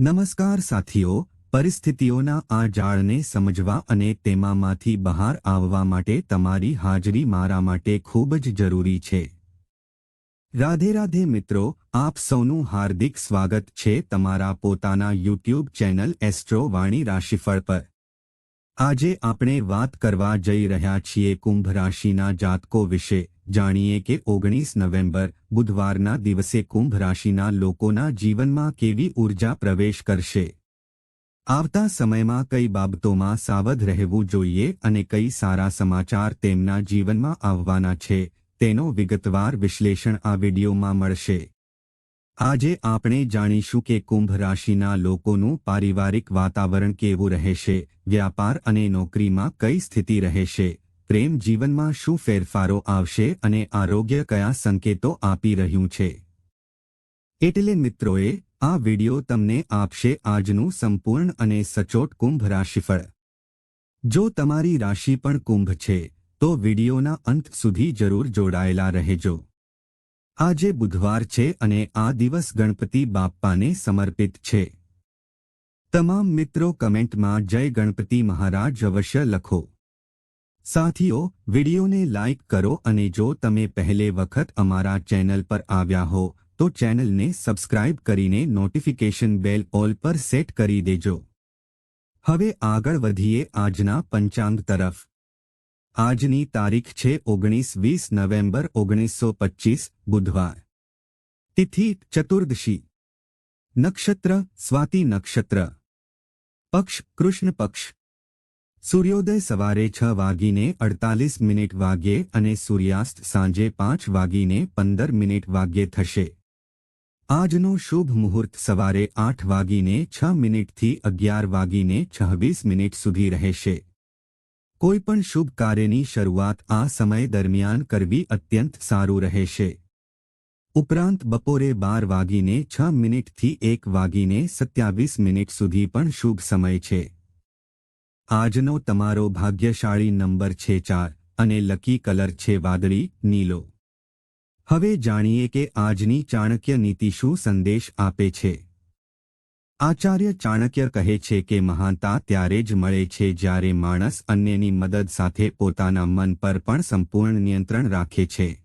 નમસ્કાર સાથીઓ, પરિસ્થિતિઓના આ જાળને સમજવા અને તેમાંમાંથી બહાર આવવા માટે તમારી હાજરી મારા માટે ખૂબ જ જરૂરી છે. રાધે રાધે મિત્રો, આપ સૌનું હાર્દિક સ્વાગત છે તમારા પોતાના યુટ્યુબ ચેનલ એસ્ટ્રો વાણી રાશિફળ પર. આજે આપણે વાત કરવા જઈ રહ્યા છીએ કુંભ રાશિના જાતકો વિશે. જાણીએ કે ઓગણીસ નવેમ્બર, બુધવારના દિવસે કુંભ રાશિના લોકોના જીવનમાં કેવી ઊર્જા પ્રવેશ કરશે? આવતા સમયમાં કઈ બાબતોમાં સાવધ રહેવું જોઈએ અને કઈ સારા સમાચાર તેમના જીવનમાં આવવાના છે, તેનો વિગતવાર વિશ્લેષણ આ વિડીયોમાં મળશે. આજે આપણે જાણીશું કે કુંભ રાશિના લોકોનું પારિવારિક વાતાવરણ કેવું રહેશે, વ્યાપાર અને નોકરીમાં કઈ સ્થિતિ રહેશે, પ્રેમ જીવનમાં શું ફેરફારો આવશે અને આરોગ્ય કયા સંકેતો આપી રહ્યું છે. એટલે મિત્રોએ, આ વિડિયો તમને આપશે આજનું સંપૂર્ણ અને સચોટ કુંભ રાશિફળ. જો તમારી રાશિ પણ કુંભ છે, તો વિડિયોના અંત સુધી જરૂર જોડાયેલા રહેજો. આજે બુધવાર છે અને આ દિવસ ગણપતિ બાપ્પાને સમર્પિત છે. તમામ મિત્રો કમેન્ટમાં જય ગણપતિ મહારાજ અવશ્ય લખો. સાથીઓ, વિડિયોને લાઇક કરો અને જો તમે પહેલે વખત અમારા ચેનલ પર આવ્યા હો, તો ચેનલને સબસ્ક્રાઇબ કરીને નોટિફિકેશન બેલ ઓલ પર સેટ કરી દેજો. હવે આગળ વધીએ આજના પંચાંગ તરફ. આજની તારીખ છે ઓગણીસ વીસ નવેમ્બર ઓગણીસો પચ્ચીસ બુધવાર. તિથિ ચતુર્દશી. નક્ષત્ર, સ્વાતિ નક્ષત્ર. પક્ષ, કૃષ્ણ પક્ષ. સૂર્યોદય સવારે છ વાગીને અડતાલીસ મિનિટ વાગ્યે અને સૂર્યાસ્ત સાંજે પાંચ વાગીને પંદર મિનિટ વાગ્યે થશે. આજનો શુભ મુહૂર્ત સવારે આઠ વાગીને છ મિનિટથી અગિયાર વાગીને છવ્વીસ મિનિટ સુધી રહેશે. કોઈપણ શુભ કાર્યની શરૂઆત આ સમય દરમિયાન કરવી અત્યંત સારું રહેશે. ઉપરાંત બપોરે બાર વાગીને છ મિનિટથી એક વાગીને સત્યાવીસ મિનિટ સુધી પણ શુભ સમય છે. આજનો તમારો ભાગ્યશાળી નંબર છે ચાર અને લકી કલર છે વાદળી, નીલો. હવે જાણીએ કે આજની ચાણક્ય નીતિ શું સંદેશ આપે છે. આચાર્ય ચાણક્ય કહે છે કે મહાનતા ત્યારે જ મળે છે જ્યારે માણસ અન્યની મદદ સાથે પોતાના મન પર પણ સંપૂર્ણ નિયંત્રણ રાખે છે.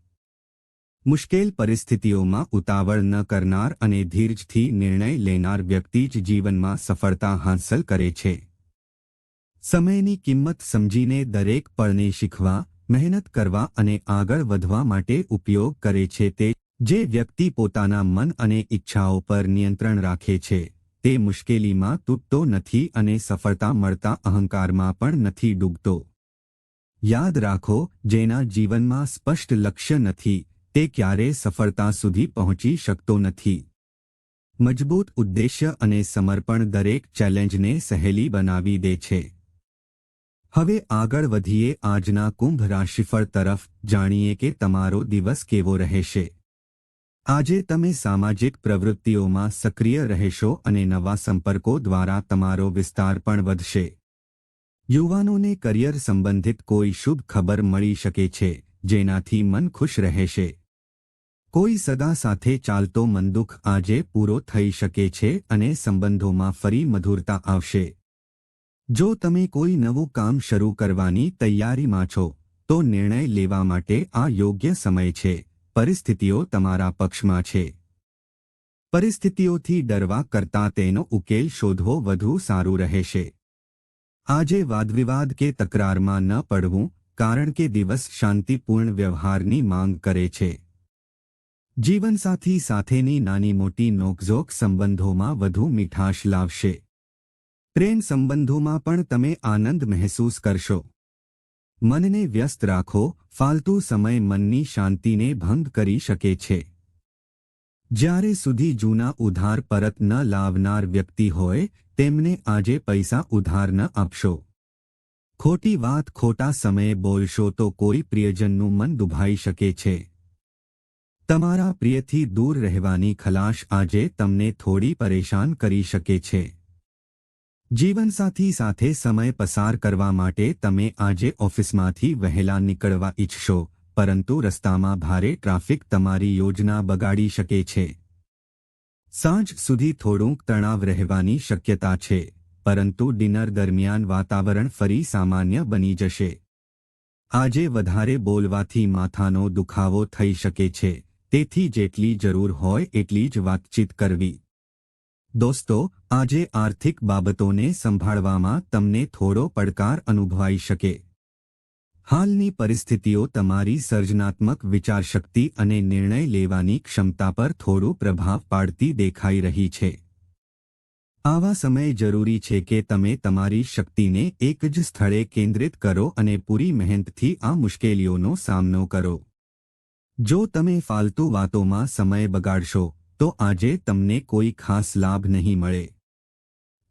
મુશ્કેલ પરિસ્થિતિઓમાં ઉતાવળ ન કરનાર અને ધીરજથી નિર્ણય લેનાર વ્યક્તિ જ જીવનમાં સફળતા હાંસલ કરે છે. સમયની કિંમત સમજીને દરેક પળને શીખવા, મહેનત કરવા અને આગળ વધવા માટે ઉપયોગ કરે છે તે, જે વ્યક્તિ પોતાના મન અને ઈચ્છાઓ પર નિયંત્રણ રાખે છે. તે મુશ્કેલીમાં તૂટતો નથી અને સફળતા મળતા અહંકારમાં પણ નથી ડૂબતો. યાદ રાખો, જેના જીવનમાં સ્પષ્ટ લક્ષ્ય નથી, તે ક્યારે સફળતા સુધી પહોંચી શકતો નથી. મજબૂત ઉદ્દેશ્ય અને સમર્પણ દરેક ચેલેન્જને સહેલી બનાવી દે છે. હવે આગળ વધીએ આજના કુંભ રાશિફળ તરફ, જાણીએ કે તમારો દિવસ કેવો રહેશે. આજે તમે સામાજિક પ્રવૃત્તિઓમાં સક્રિય રહેશો અને નવા સંપર્કો દ્વારા તમારો વિસ્તાર પણ વધશે. યુવાનોને કરિયર સંબંધિત કોઈ શુભ ખબર મળી શકે છે, જેનાથી મન ખુશ રહેશે. કોઈ સદા સાથે ચાલતો મનદુખ આજે પૂરો થઈ શકે છે અને સંબંધોમાં ફરી મધુરતા આવશે. જો તમે કોઈ નવું કામ શરૂ કરવાની તૈયારીમાં છો, તો નિર્ણય લેવા માટે આ યોગ્ય સમય છે. પરિસ્થિતિઓ તમારા પક્ષમાં છે. પરિસ્થિતિઓથી ડરવા કરતાં તેનો ઉકેલ શોધવો વધુ સારું રહેશે. આજે વાદવિવાદ કે તકરારમાં ન પડવું, કારણ કે દિવસ શાંતિપૂર્ણ વ્યવહારની માંગ કરે છે. જીવનસાથી સાથેની નાની મોટી નોકઝોક સંબંધોમાં વધુ મીઠાશ લાવશે. પ્રેમ સંબંધોમાં પણ તમે આનંદ મહેસૂસ કરશો. મનને વ્યસ્ત રાખો, ફાલતુ સમય મનની શાંતિને ભંગ કરી શકે છે. જ્યારે સુધી જૂના ઉધાર પરત ન લાવનાર વ્યક્તિ હોય, તેમને આજે પૈસા ઉધાર ન આપશો. ખોટી વાત ખોટા સમયે બોલશો તો કોઈ પ્રિયજનનું મન દુભાઈ શકે છે. તમારા પ્રિયથી દૂર રહેવાની ખલાશ આજે તમને થોડી પરેશાન કરી શકે છે. જીવનસાથી સાથે સમય પસાર કરવા માટે તમે આજે ઓફિસમાંથી વહેલા નીકળવા ઈચ્છશો, પરંતુ રસ્તામાં ભારે ટ્રાફિક તમારી યોજના બગાડી શકે છે. સાંજ સુધી થોડુંક તણાવ રહેવાની શક્યતા છે, પરંતુ ડિનર દરમિયાન વાતાવરણ ફરી સામાન્ય બની જશે. આજે વધારે બોલવાથી માથાનો દુખાવો થઈ શકે છે, તેથી જેટલી જરૂર હોય એટલી જ વાતચીત કરવી. દોસ્તો, આજે આર્થિક બાબતોને સંભાળવામાં તમને થોડો પડકાર અનુભવાઈ શકે. હાલની પરિસ્થિતિઓ તમારી સર્જનાત્મક વિચારશક્તિ અને નિર્ણય લેવાની ક્ષમતા પર થોડું પ્રભાવ પાડતી દેખાઈ રહી છે. આવા સમયે જરૂરી છે કે તમે તમારી શક્તિને એક જ સ્થળે કેન્દ્રિત કરો અને પૂરી મહેનતથી આ મુશ્કેલીઓનો સામનો કરો. જો તમે ફાલતુ વાતોમાં સમય બગાડશો તો આજે તમને કોઈ ખાસ લાભ નહીં મળે.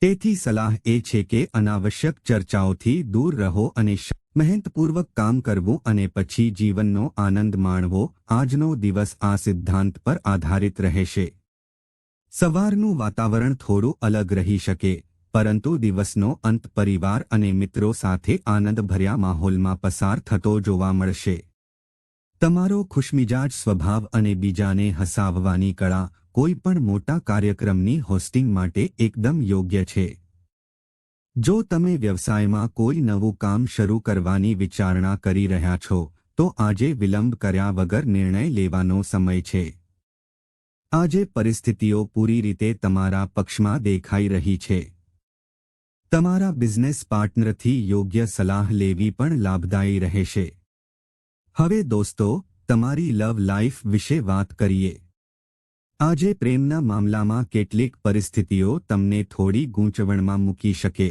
તેથી સલાહ એ છે કે અનાવશ્યક ચર્ચાઓથી દૂર રહો અને મહેનતપૂર્વક કામ કરવું અને પછી જીવનનો આનંદ માણવો આજનો દિવસ આ સિદ્ધાંત પર આધારિત રહેશે. સવારનું વાતાવરણ થોડું અલગ રહી શકે, પરંતુ દિવસનો અંત પરિવાર અને મિત્રો સાથે આનંદભર્યા માહોલમાં પસાર થતો જોવા મળશે. તમારો ખુશમિજાજ સ્વભાવ અને બીજાને હસાવવાની કળા કોઈપણ મોટા કાર્યક્રમની હોસ્ટિંગ માટે એકદમ યોગ્ય છે. જો તમે વ્યવસાયમાં કોઈ નવું કામ શરૂ કરવાની વિચારણા કરી રહ્યા છો, તો આજે વિલંબ કર્યા વગર નિર્ણય લેવાનો સમય છે. આજે પરિસ્થિતિઓ પૂરી રીતે તમારા પક્ષમાં દેખાઈ રહી છે. તમારા બિઝનેસ પાર્ટનરથી યોગ્ય સલાહ લેવી પણ લાભદાયી રહેશે. હવે દોસ્તો, તમારી લવ લાઈફ વિશે વાત કરીએ. આજે પ્રેમના મામલામાં કેટલીક પરિસ્થિતિઓ તમને થોડી ગૂંચવણમાં મૂકી શકે.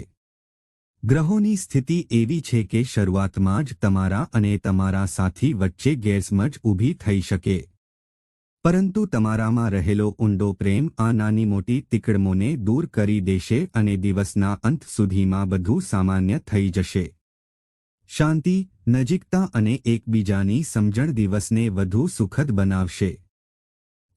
ગ્રહોની સ્થિતિ એવી છે કે શરૂઆતમાં જ તમારા અને તમારા સાથી વચ્ચે ગેરસમજ ઊભી થઈ શકે. પરંતુ તમારામાં રહેલો ઊંડો પ્રેમ આ નાની મોટી તિકડમોને દૂર કરી દેશે અને દિવસના અંત સુધીમાં બધું સામાન્ય થઈ જશે. શાંતિ, નજીકતા અને એકબીજાની સમજણ દિવસને વધુ સુખદ બનાવશે.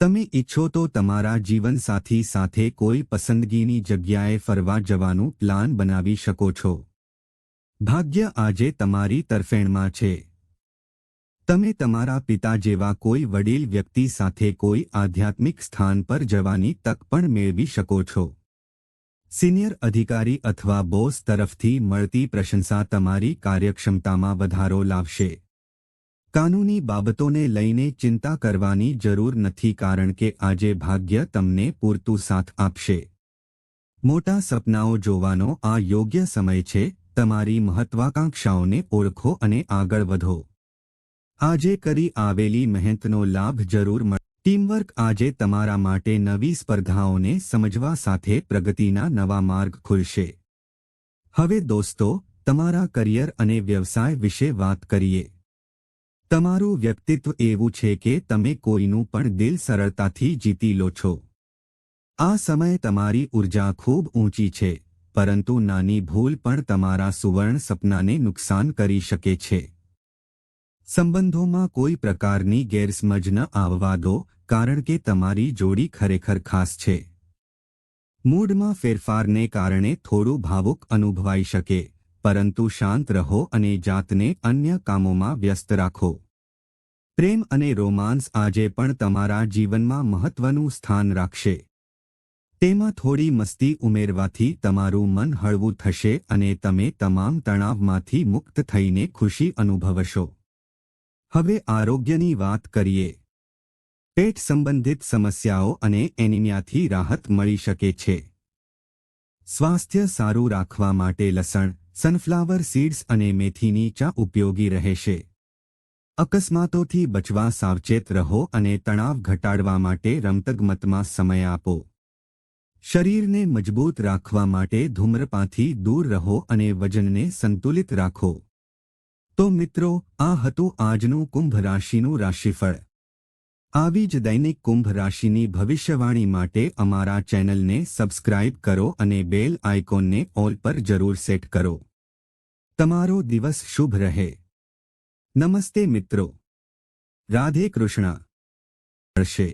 તમે ઈચ્છો તો તમારા જીવનસાથી સાથે કોઈ પસંદગીની જગ્યાએ ફરવા જવાનું પ્લાન બનાવી શકો છો. ભાગ્ય આજે તમારી તરફેણમાં છે. તમે તમારા પિતા જેવા કોઈ વડીલ વ્યક્તિ સાથે કોઈ આધ્યાત્મિક સ્થાન પર જવાની તક પણ મેળવી શકો છો. સિનિયર અધિકારી અથવા બોસ તરફથી મળતી પ્રશંસા તમારી કાર્યક્ષમતામાં વધારો લાવશે. કાનૂની બાબતોને લઈને ચિંતા કરવાની જરૂર નથી કારણ કે આજે ભાગ્ય તમને પૂરતું સાથ આપશે. મોટા સપનાઓ જોવાનો આ યોગ્ય સમય છે, તમારી મહત્વાકાંક્ષાઓને ઓળખો અને આગળ વધો. આજે કરી આવેલી મહેનતનો લાભ જરૂર મળે. ટીમવર્ક આજે તમારા માટે નવી સ્પર્ધાઓને સમજવા સાથે પ્રગતિના નવા માર્ગ ખુલશે. હવે દોસ્તો, તમારા કરિયર અને વ્યવસાય વિશે વાત કરીએ. તમારું વ્યક્તિત્વ એવું છે કે તમે કોઈનું પણ દિલ સરળતાથી જીતી લો છો. આ સમય તમારી ઊર્જા ખૂબ ઊંચી છે, પરંતુ નાની ભૂલ પણ તમારા સુવર્ણ સપનાને નુકસાન કરી શકે છે. સંબંધોમાં કોઈ પ્રકારની ગેરસમજ ન આવવા દો, કારણ કે તમારી જોડી ખરેખર ખાસ છે. મૂડમાં ફેરફારને કારણે થોડું ભાવુક અનુભવાઈ શકે, પરંતુ શાંત રહો અને જાતને અન્ય કામોમાં વ્યસ્ત રાખો. પ્રેમ અને રોમાન્સ આજે પણ તમારા જીવનમાં મહત્વનું સ્થાન રાખશે. તેમાં થોડી મસ્તી ઉમેરવાથી તમારું મન હળવું થશે અને તમે તમામ તણાવમાંથી મુક્ત થઈને ખુશી અનુભવશો. હવે આરોગ્યની વાત કરીએ. પેટ સંબંધિત સમસ્યાઓ અને એનિમિયાથી રાહત મળી શકે છે. સ્વાસ્થ્ય સારું રાખવા માટે લસણ, સનફ્લાવર સીડ્સ અને મેથીની ચા ઉપયોગી રહેશે. અકસ્માતોથી બચવા સાવચેત રહો અને તણાવ ઘટાડવા માટે રમતગમતમાં સમય આપો. શરીરને મજબૂત રાખવા માટે ધૂમ્રપાથી દૂર રહો અને વજનને સંતુલિત રાખો. તો મિત્રો, આ હતું આજનું કુંભ રાશિનું રાશિફળ. આવી જ દૈનિક કુંભ રાશિની ભવિષ્યવાણી માટે અમારા ચેનલને સબસ્ક્રાઇબ કરો અને બેલ આઇકોનને ઓલ પર જરૂર સેટ કરો. તમારો દિવસ શુભ રહે. નમસ્તે મિત્રો. રાધે કૃષ્ણ. હશે